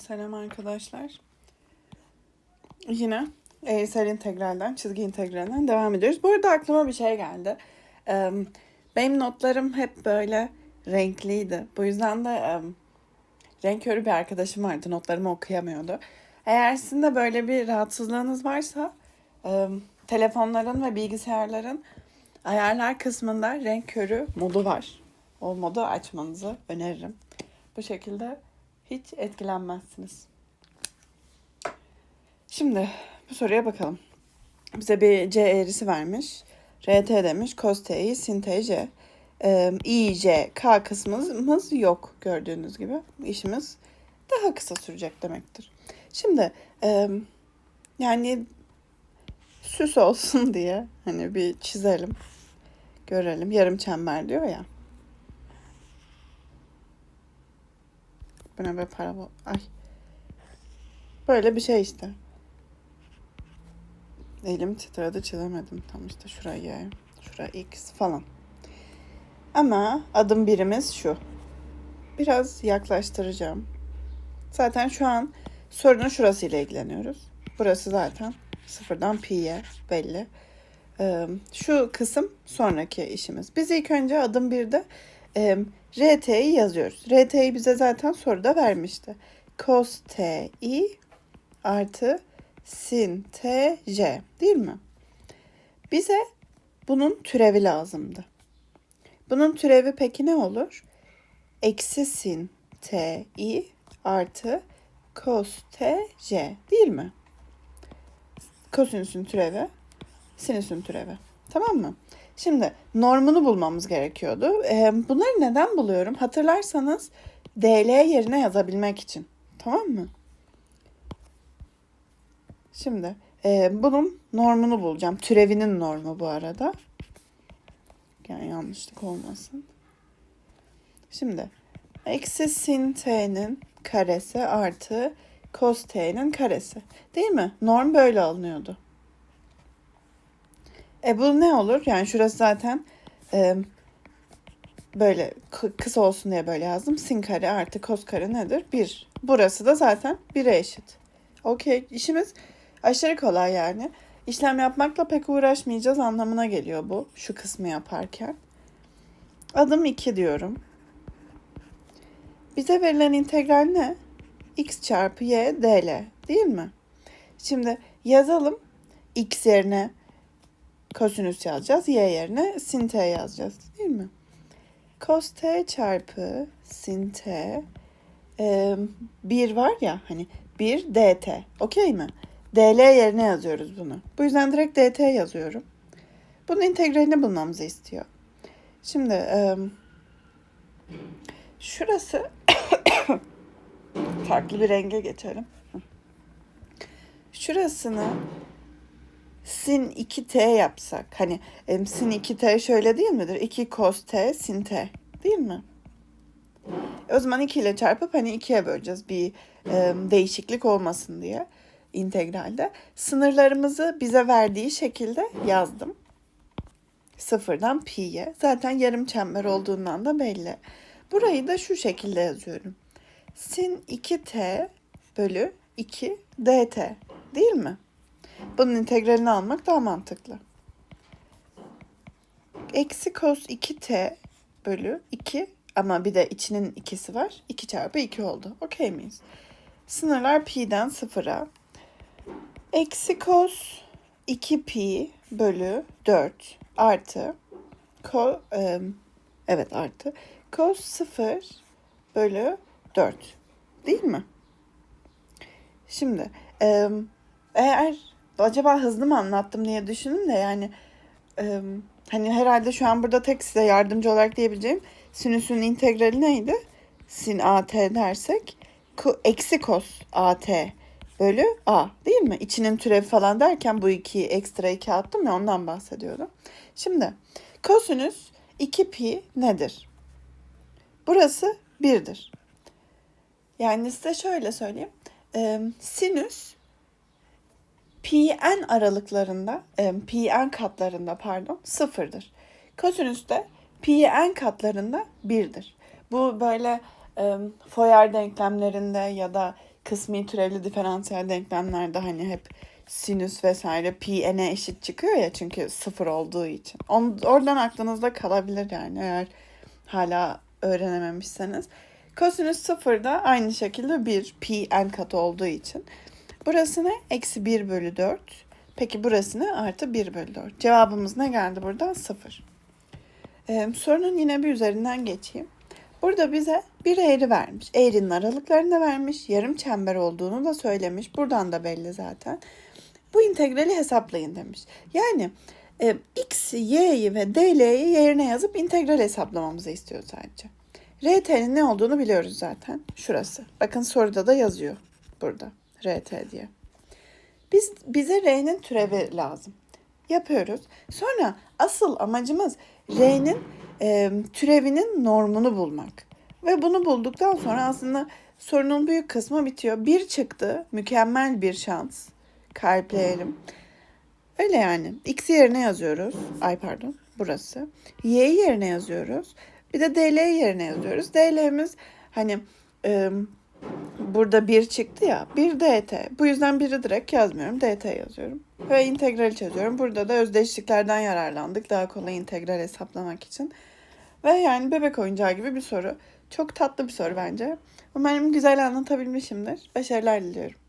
Selam arkadaşlar. Yine eğrisel integralden, çizgi integralden devam ediyoruz. Bu arada aklıma bir şey geldi. Benim notlarım hep böyle renkliydi. Bu yüzden de renk körü bir arkadaşım vardı. Notlarımı okuyamıyordu. Eğer sizin de böyle bir rahatsızlığınız varsa telefonların ve bilgisayarların ayarlar kısmında renk körü modu var. O modu açmanızı öneririm. Bu şekilde hiç etkilenmezsiniz. Şimdi bu soruya bakalım. Bize bir C eğrisi vermiş. RT demiş. Cos T'yi sin TC. Ee, I, J, K kısmımız yok gördüğünüz gibi. İşimiz daha kısa sürecek demektir. Şimdi e, yani süs olsun diye hani bir çizelim. Görelim. Yarım çember diyor ya. Bu ne be para bu? Ay. Böyle bir şey işte. Elim titredi çizemedim tam işte şuraya. Şura X falan. Ama adım birimiz şu. Biraz yaklaştıracağım. Zaten şu an sorunun şurasıyla ilgileniyoruz. Burası zaten sıfırdan pi'ye belli. Ee, şu kısım sonraki işimiz. Biz ilk önce adım birde e, RT'yi yazıyoruz. RT'yi bize zaten soruda vermişti. Cos TI artı sin TJ değil mi? Bize bunun türevi lazımdı. Bunun türevi peki ne olur? Eksi sin TI artı cos TJ değil mi? Kosinüsün türevi, sinüsün türevi. Tamam mı? Şimdi normunu bulmamız gerekiyordu. Bunları neden buluyorum? Hatırlarsanız DL yerine yazabilmek için. Tamam mı? Şimdi bunun normunu bulacağım. Türevinin normu bu arada. Yani yanlışlık olmasın. Şimdi eksi sin t'nin karesi artı cos t'nin karesi. Değil mi? Norm böyle alınıyordu. E bu ne olur? Yani şurası zaten e, böyle kı- kısa olsun diye böyle yazdım. Sin kare artı cos kare nedir? 1. Burası da zaten 1'e eşit. Okey. İşimiz aşırı kolay yani. İşlem yapmakla pek uğraşmayacağız anlamına geliyor bu. Şu kısmı yaparken. Adım 2 diyorum. Bize verilen integral ne? x çarpı y dl değil mi? Şimdi yazalım. x yerine kosinüs yazacağız. Y yerine sin t yazacağız değil mi? Cos t çarpı sin t e, 1 var ya hani 1 dt. Okey mi? dl yerine yazıyoruz bunu. Bu yüzden direkt dt yazıyorum. Bunun integralini bulmamızı istiyor. Şimdi e, şurası farklı bir renge geçelim. Şurasını sin 2t yapsak hani em, sin 2t şöyle değil midir? 2 cos t sin t değil mi? E, O zaman 2 ile çarpıp hani 2'ye böleceğiz bir e, değişiklik olmasın diye integralde. Sınırlarımızı bize verdiği şekilde yazdım. Sıfırdan pi'ye. Zaten yarım çember olduğundan da belli. Burayı da şu şekilde yazıyorum. Sin 2t bölü 2 dt değil mi? Bunun integralini almak daha mantıklı. Eksi cos 2t bölü 2 ama bir de içinin ikisi var. 2 çarpı 2 oldu. Okey miyiz? Sınırlar pi'den sıfıra. Eksi cos 2 pi bölü 4 artı ko, e, evet artı cos 0 bölü 4 değil mi? Şimdi e, eğer acaba hızlı mı anlattım diye düşündüm de yani e, hani herhalde şu an burada tek size yardımcı olarak diyebileceğim sinüsün integrali neydi? Sin AT dersek eksi cos AT bölü A değil mi? İçinin türevi falan derken bu ikiyi ekstra iki attım ya ondan bahsediyordum. Şimdi kosinüs 2 pi nedir? Burası 1'dir. Yani size şöyle söyleyeyim. Ee, sinüs Pn aralıklarında, e, Pn katlarında pardon sıfırdır. Kosinüs de Pn katlarında birdir. Bu böyle e, Fourier denklemlerinde ya da kısmi türevli diferansiyel denklemlerde hani hep sinüs vesaire pi n'e eşit çıkıyor ya çünkü sıfır olduğu için. On, oradan aklınızda kalabilir yani eğer hala öğrenememişseniz. Kosinüs sıfır da aynı şekilde bir pi n katı olduğu için. Burası ne? Eksi 1 bölü 4. Peki burası ne? Artı 1 bölü 4. Cevabımız ne geldi buradan? 0. Ee, sorunun yine bir üzerinden geçeyim. Burada bize bir eğri vermiş. Eğrinin aralıklarını da vermiş. Yarım çember olduğunu da söylemiş. Buradan da belli zaten. Bu integrali hesaplayın demiş. Yani e, x, y'yi ve dl'yi yerine yazıp integral hesaplamamızı istiyor sadece. RT'nin ne olduğunu biliyoruz zaten. Şurası. Bakın soruda da yazıyor burada. RT diye. Biz bize R'nin türevi lazım. Yapıyoruz. Sonra asıl amacımız R'nin e, türevinin normunu bulmak. Ve bunu bulduktan sonra aslında sorunun büyük kısmı bitiyor. Bir çıktı. Mükemmel bir şans. Kalpleyelim. Öyle yani. X'i yerine yazıyoruz. Ay pardon. Burası. Y'yi yerine yazıyoruz. Bir de DL'yi yerine yazıyoruz. DL'miz hani burada bir çıktı ya. Bir DT. Bu yüzden biri direkt yazmıyorum. DT yazıyorum. Ve integrali çözüyorum. Burada da özdeşliklerden yararlandık. Daha kolay integral hesaplamak için. Ve yani bebek oyuncağı gibi bir soru. Çok tatlı bir soru bence. Umarım güzel anlatabilmişimdir. Başarılar diliyorum.